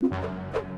you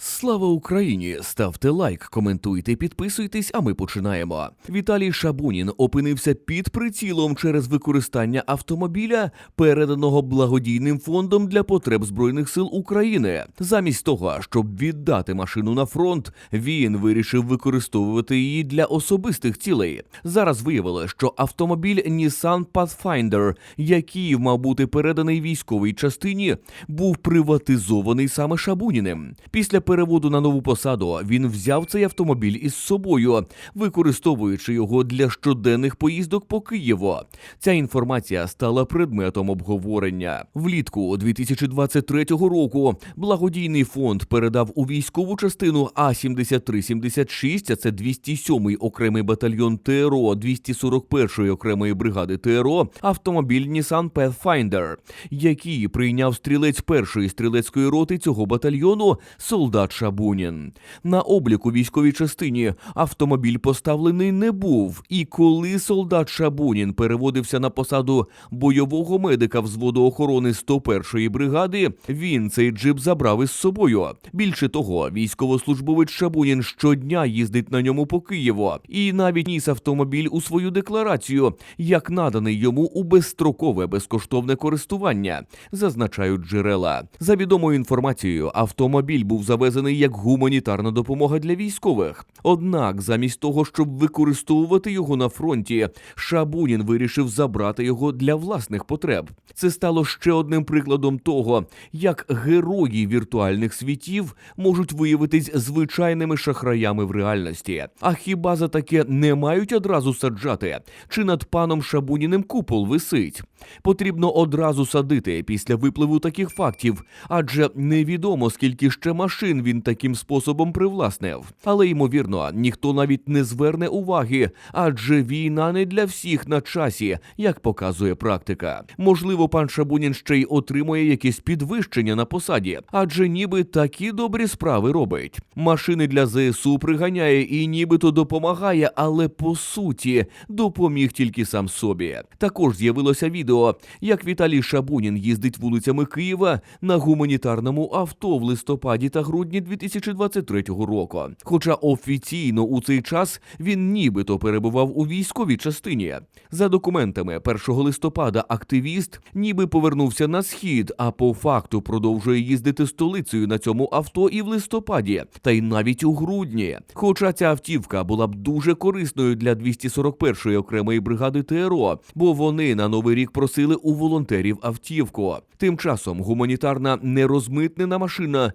Слава Україні! Ставте лайк, коментуйте, підписуйтесь, а ми починаємо. Віталій Шабунін опинився під прицілом через використання автомобіля, переданого благодійним фондом для потреб збройних сил України. Замість того, щоб віддати машину на фронт, він вирішив використовувати її для особистих цілей. Зараз виявилося, що автомобіль Nissan Pathfinder, який мав бути переданий військовій частині, був приватизований саме Шабуніним. Після переводу на нову посаду він взяв цей автомобіль із собою, використовуючи його для щоденних поїздок по Києву. Ця інформація стала предметом обговорення. Влітку 2023 року благодійний фонд передав у військову частину А 7376 а це 207-й окремий батальйон ТРО 241-ї окремої бригади ТРО, автомобіль Nissan Pathfinder, який прийняв стрілець першої стрілецької роти цього батальйону солдат Шабунін. На обліку військовій частині автомобіль поставлений не був, і коли солдат Шабунін переводився на посаду бойового медика взводу охорони 101-ї бригади, він цей джип забрав із собою. Більше того, військовослужбовець Шабунін щодня їздить на ньому по Києву і навіть ніс автомобіль у свою декларацію, як наданий йому у безстрокове безкоштовне користування, зазначають джерела. За відомою інформацією, автомобіль був завезений як гуманітарна допомога для військових. Однак, замість того, щоб використовувати його на фронті, Шабунін вирішив забрати його для власних потреб. Це стало ще одним прикладом того, як герої віртуальних світів можуть виявитись звичайними шахраями в реальності. А хіба за таке не мають одразу саджати? Чи над паном Шабуніним купол висить? Потрібно одразу садити після випливу таких фактів, адже невідомо скільки ще машин він таким способом привласнив. Але ймовірно, ніхто навіть не зверне уваги, адже війна не для всіх на часі, як показує практика. Можливо, пан Шабунін ще й отримує якесь підвищення на посаді, адже ніби такі добрі справи робить. Машини для ЗСУ приганяє і нібито допомагає, але по суті допоміг тільки сам собі. Також з'явилося відео, як Віталій Шабунін їздить вулицями Києва на гуманітарному авто в листопаді та грудні 2023 року. Хоча офіційно у цей час він нібито перебував у військовій частині. За документами 1 листопада активіст ніби повернувся на схід, а по факту продовжує їздити столицею на цьому авто і в листопаді, та й навіть у грудні. Хоча ця автівка була б дуже корисною для 241-ї окремої бригади ТРО, бо вони на новий рік просили у волонтерів автівку. Тим часом гуманітарна нерозмитнена машина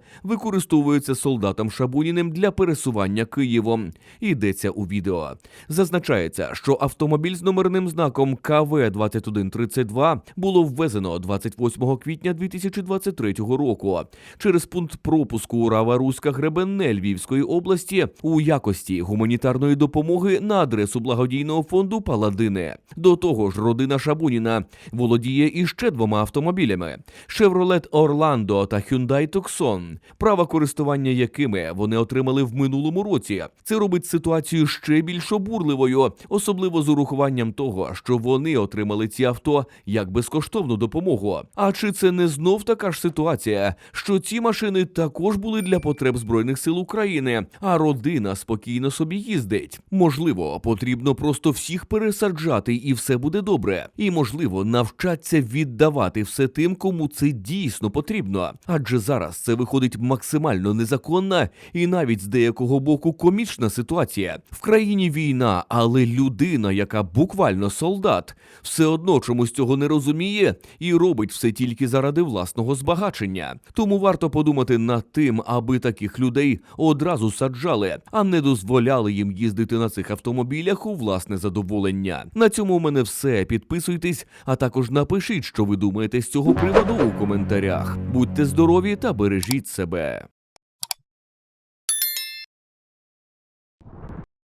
використовується солдатом Шабуніним для пересування Києвом. Йдеться у відео. Зазначається, що автомобіль з номерним знаком КВ 2132 було ввезено 28 квітня 2023 року через пункт пропуску Рава Руська Гребенне Львівської області у якості гуманітарної допомоги на адресу благодійного фонду Паладини. До того ж, родина Шабуніна володіє іще двома автомобілями: Chevrolet Orlando та Hyundai Tucson, право користування якими вони отримали в минулому році. Це робить ситуацію ще більш обурливою, особливо з урахуванням того, що вони отримали ці авто як безкоштовну допомогу. А чи це не знов така ж ситуація, що ці машини також були для потреб збройних сил України, а родина спокійно собі їздить? Можливо, потрібно просто всіх пересаджати, і все буде добре. І можливо, навчаться віддавати все тим, кому це дійсно потрібно. Адже зараз це виходить максимально незаконна і навіть з деякого боку комічна ситуація. В країні війна, але людина, яка буквально солдат, все одно чомусь цього не розуміє і робить все тільки заради власного збагачення. Тому варто подумати над тим, аби таких людей одразу саджали, а не дозволяли їм їздити на цих автомобілях у власне задоволення. На цьому у мене все. Підписуйтесь, а також напишіть, що ви думаєте з цього приводу у коментарях. Будьте здорові та бережіть себе.